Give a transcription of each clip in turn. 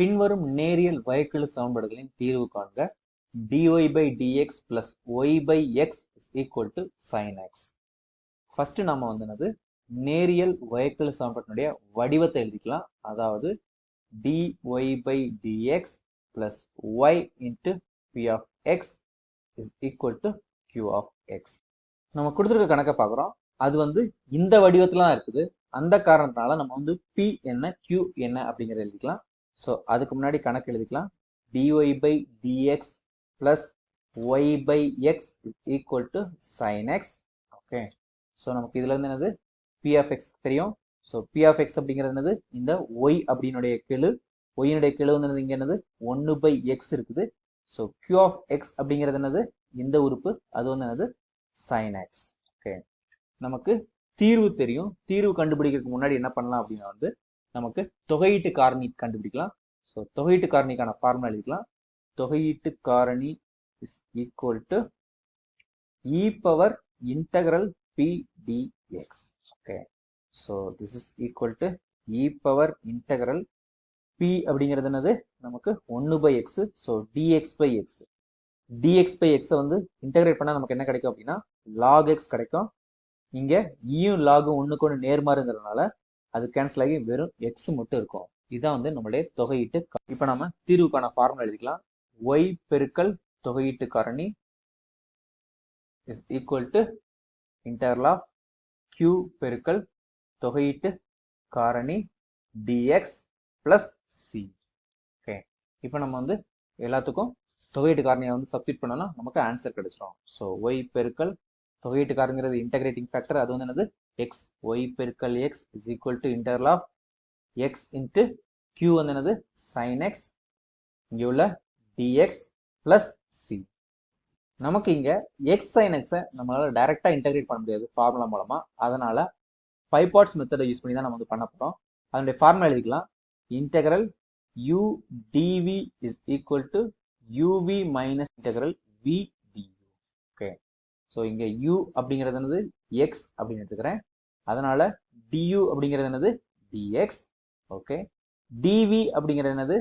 பின்வரும் நேரியல் வகைக்கெழு சமன்பாடுகளின் தீர்வு காண்க. dy by dx plus y by x is equal to sin first நம்ம வந்து என்னது? நேரியல் வகைக்கெழு சமன்பாட்டினுடைய வடிவத்தை எழுதிக்கலாம். அதாவது dy by dx plus y into P of x is equal to Q of x நம்ம கொடுத்துருக்க கணக்கை பார்க்குறோம். அது வந்து இந்த வடிவத்துல இருக்குது. அந்த காரணத்தினால நம்ம வந்து பி என்ன கியூ என்ன அப்படிங்கிறத எழுதிக்கலாம். ஸோ அதுக்கு முன்னாடி கணக்கு எழுதிக்கலாம். Dy by dx plus y by x equal to sine x okay so நமக்கு இதுலேருந்து என்னது? p of தெரியும். ஸோ p of அப்படிங்கிறது என்னது? இந்த ஒய் அப்படின்னுடைய கெழு. ஒய்னுடைய கெழு வந்து என்னது? இங்க என்னது? ஒன்று பை எக்ஸ் இருக்குது. ஸோ கியூ ஆஃப் எக்ஸ் அப்படிங்கிறது என்னது? இந்த உறுப்பு. அது வந்து என்னது? சைன் எக்ஸ் ஓகே நமக்கு தீர்வு தெரியும். தீர்வு கண்டுபிடிக்கிறதுக்கு முன்னாடி என்ன பண்ணலாம் அப்படின்னா வந்து நமக்கு தொகையீட்டு காரணி கண்டுபிடிக்கலாம். ஸோ தொகையீட்டு காரணிக்கான ஃபார்முலா எழுதிக்கலாம். தொகையீட்டு காரணி is equal to e power integral P dx okay so this is equal to e power integral P அப்படிங்கிறது என்னது? நமக்கு ஒன்று by x so dx by x dx by எக்ஸை வந்து இன்டகிரேட் பண்ணால் நமக்கு என்ன கிடைக்கும் அப்படின்னா லாக் எக்ஸ் கிடைக்கும். இங்கே இயும் e லாகும் ஒன்றுக்கு ஒன்று நேர்மாறுங்கிறதுனால அது கேன்சல் ஆகி வெறும் எக்ஸ் மட்டும் இருக்கும். இதுதான் வந்து நம்மளுடைய தொகையீட்டு இப்போ நம்ம தீர்வுக்கான ஃபார்முலா எழுதிக்கலாம். ஒய் பெருக்கல் தொகையீட்டு காரணி is equal to integral of Q பெருக்கல் தொகையீட்டு காரணி டிஎக்ஸ் பிளஸ் சி ஓகே இப்போ நம்ம வந்து எல்லாத்துக்கும் தொகையீட்டு காரணியை வந்து சப்ஸ்டிட் பண்ணோம்னா நமக்கு ஆன்சர் கிடைச்சிடும் ஸோ ஒய் பெருக்கல் தொகையீட்டுக்காரங்கிறது இன்டகிரேட்டிங் ஃபேக்டர் அது வந்து என்னது? எக்ஸ் ஒய் பெருக்கல் x is equal to integral of x into Q வந்து என்னது? சைன் எக்ஸ் இங்கே உள்ள டிஎக்ஸ் பிளஸ் சி நமக்கு இங்கே எக்ஸ் சைன் எக்ஸை நம்மளால் டைரெக்டாக இன்டகிரேட் பண்ண முடியாது ஃபார்முலா மூலமாக அதனால் ஃபைவ் பார்ட்ஸ் மெத்தடை யூஸ் பண்ணி தான் நம்ம வந்து பண்ண போகிறோம் அதனுடைய ஃபார்முலா எழுதிக்கலாம். Integral u dv is equal to uv minus integral v so இங்கே யூ அப்படிங்கிறது என்னது? எக்ஸ் அப்படின்னு எடுத்துக்கிறேன். அதனால டியூ அப்படிங்கிறது என்னது? டிஎக்ஸ் ஓகே டிவி அப்படிங்கிறது என்னது?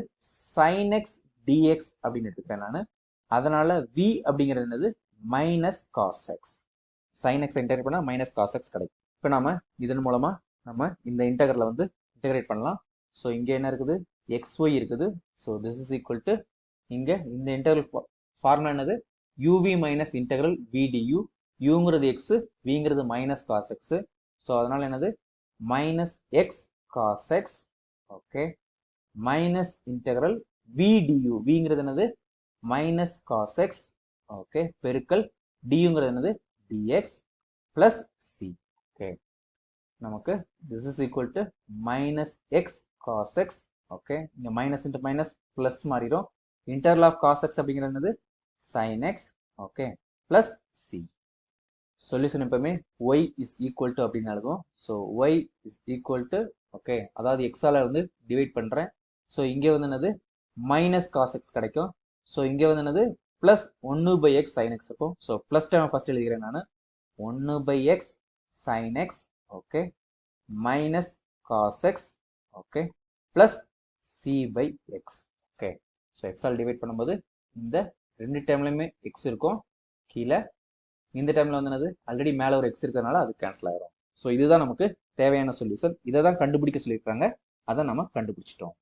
சைன் எக்ஸ் டிஎக்ஸ் அப்படின்னு எடுத்துக்கிறேன் நான். அதனால வி அப்படிங்கிறது என்னது? Minus cos x sin x integrate minus cos x கிடைக்கும். இப்போ நாம இதன் மூலமாக நம்ம இந்த இன்டகரில் வந்து இன்டகிரேட் பண்ணலாம். ஸோ இங்கே என்ன இருக்குது? xy இருக்குது. So this is equal to இங்கே இந்த இன்டெகிரல் ஃபார்முலா என்னது? U v minus integral v d u யூங்கிறது x விங்கிறது மைனஸ் காஸ் எக்ஸு ஸோ அதனால் என்னது? Minus x cos x okay minus integral vdu விங்கிறது என்னது? மைனஸ் காஸ் எக்ஸ் ஓகே பெருக்கல் டியூங்கிறது என்னது? டிஎக்ஸ் பிளஸ் சி ஓகே நமக்கு this is equal to minus x cos x okay இங்கே மைனஸ் இன்ட்டு மைனஸ் ப்ளஸ் மாறிடும். இன்டர்லாக் காஸ் எக்ஸ் அப்படிங்கிறது என்னது? Sin x okay plus c solution எப்பவுமே ஒய் இஸ் ஈக்குவல் டு அப்படின்னு எழுதுவோம் so y is equal to okay அதாவது எக்ஸால வந்து டிவைட் பண்ணுறேன் ஸோ இங்கே வந்து என்னது? மைனஸ் காஸ் எக்ஸ் கிடைக்கும். ஸோ இங்கே வந்து என்னது? ப்ளஸ் ஒன்று பை எக்ஸ் சைன் எக்ஸ் இருக்கும். ஸோ ப்ளஸ் டைம் ஃபர்ஸ்ட் எழுதிக்கிறேன் நான். ஒன்று by x sine x okay minus cos x okay plus c by x okay so எக்ஸால் divide பண்ணும்போது இந்த ரெண்டு டைம்லையுமே எக்ஸ் இருக்கும். கீழே. இந்த டைமில் வந்து என்னது? ஆல்ரெடி மேலே ஒரு எக்ஸ் இருக்கிறதுனால அது கேன்சல் ஆகிடும் ஸோ இதுதான் நமக்கு தேவையான சொல்யூஷன் இதை தான் கண்டுபிடிக்க சொல்லியிருக்காங்க. அதை நம்ம கண்டுபிடிச்சிட்டோம்.